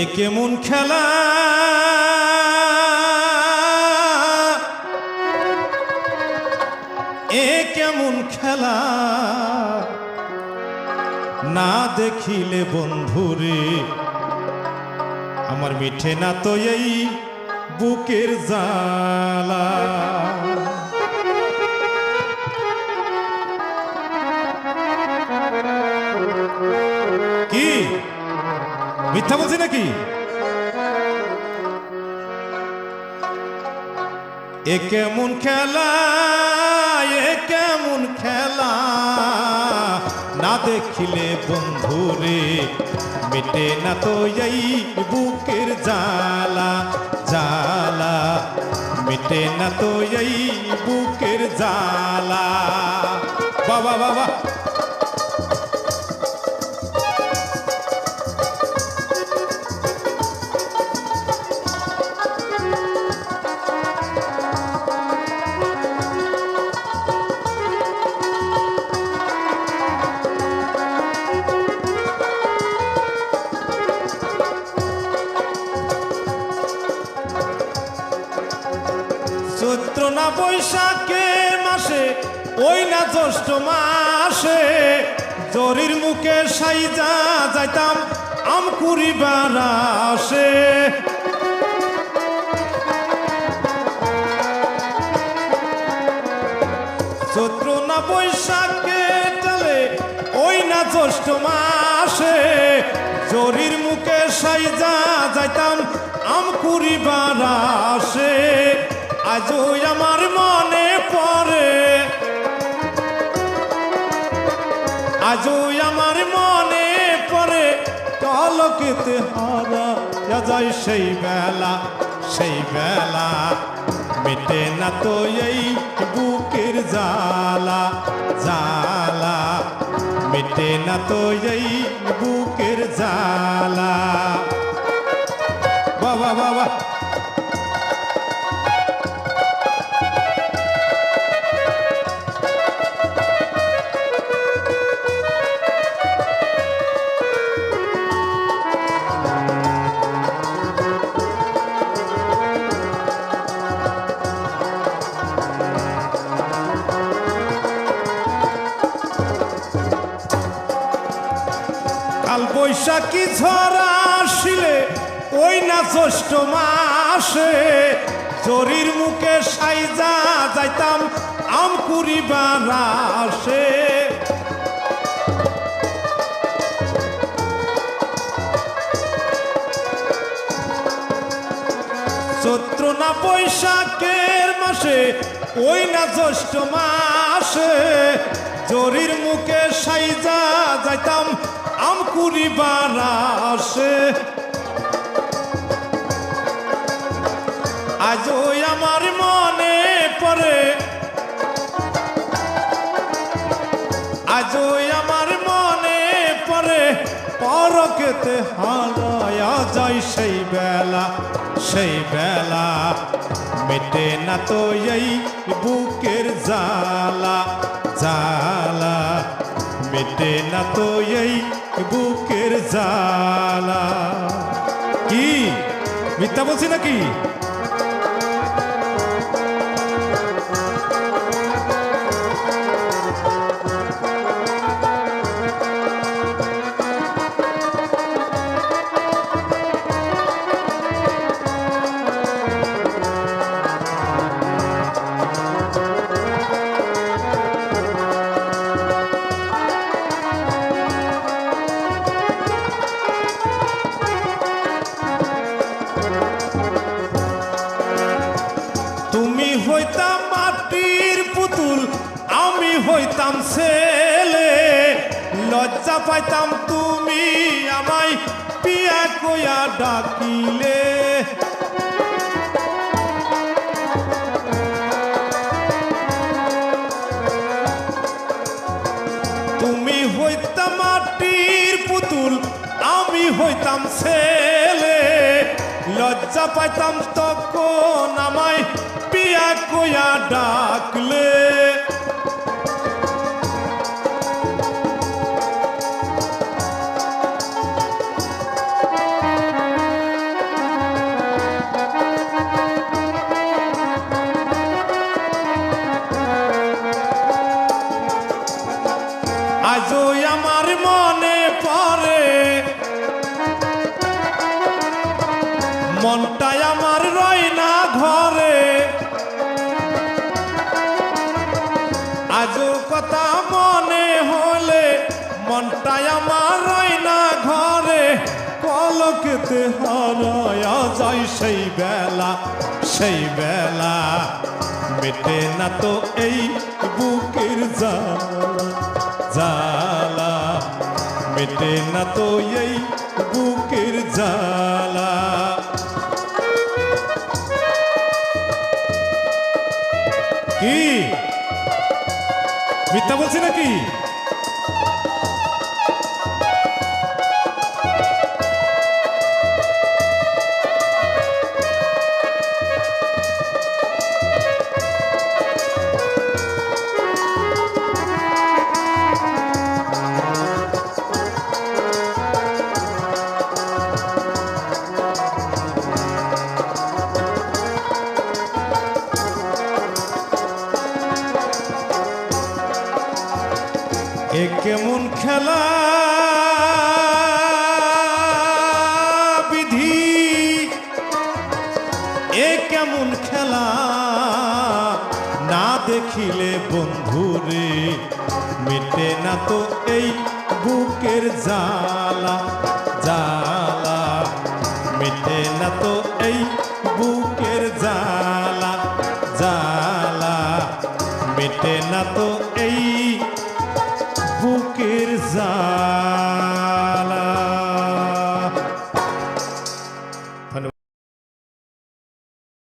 এ কেমন খেলা? এ কেমন খেলা? না দেখিলে বন্ধুরে, আমার মিঠে না তো এই বুকের জালা মিথ্যা বলছি নাকি? এ কেমন খেলা, এ কেমন খেলা? না দেখিলে বন্ধুরে, মেটে না তো এই বুকের জালা জালা মেটে না তো এই বুকের জালা বাবা বাবা চৈত্র না বৈশাখে মাসে, ওই না জ্যৈষ্ঠ মাসে। জরির মুখে সাইজা যাইতাম, আম কুড়িবার আসে। চৈত্র না বৈশাখে টালে ওই না জ্যৈষ্ঠ মাসে। জরির মুখে সাইজা যাইতাম, আম কুড়িবার আসে। আজও আমার মনে পড়ে। আজও আমার মনে পড়ে। কলকেতে হারা যায় সেই বেলা সেই বেলা। মেটে না তো এই বুকের জালা জালা মেটে না তো এই বুকের জালা বাবা বাবা বৈশাখী ঝরা আসিলে, ওই না জ্যৈষ্ঠ মাসে। জরির মুখে সাইজা যাইতাম, আম কুড়িবার আসে। চৈত্র না বৈশাখের মাসে, ওই না জ্যৈষ্ঠ মাসে। জরির মুখে সাইজা যাইতাম আম কুড়িবার আসে। আজ ওই আমার মনে পড়ে। আজ ওই আমার মনে পড়ে। পরকেতে হারায়া যায় সেই বেলা সেই বেলা। মেটে না তো এই বুকের জালা জালা মেটে না তো এই বুকের জালা কি? মিথ্যা বলছি নাকি? হইতাম ছেলে, লজ্জা পাইতাম তুমি আমায় পিয়া কইয়া ডাকিলে। তুমি হইতাম মাটির পুতুল, আমি হইতাম ছেলে। লজ্জা পাইতাম তখন আমায় পিয়া কইয়া ডাকলে আজও আমার মনে পরে মনটাই আমার রই না ঘরে। আজও কথা মনে হলে মনটাই আমার রই না ঘরে। কলকেতে হারায় যায় সেই বেলা সেই বেলা। মেটে না তো এই বুকের জ্বালা জ্বালা। মেটে না তো এই বুকের জ্বালা। কি? মিথ্যা বলছি নাকি? এ কেমন খেলা? বিধি? এ কেমন খেলা? না দেখিলে বন্ধুরে মেটে না তো এই বুকের জালা জালা মেটে না তো এই বুকের জালা জালা মেটে না তো এই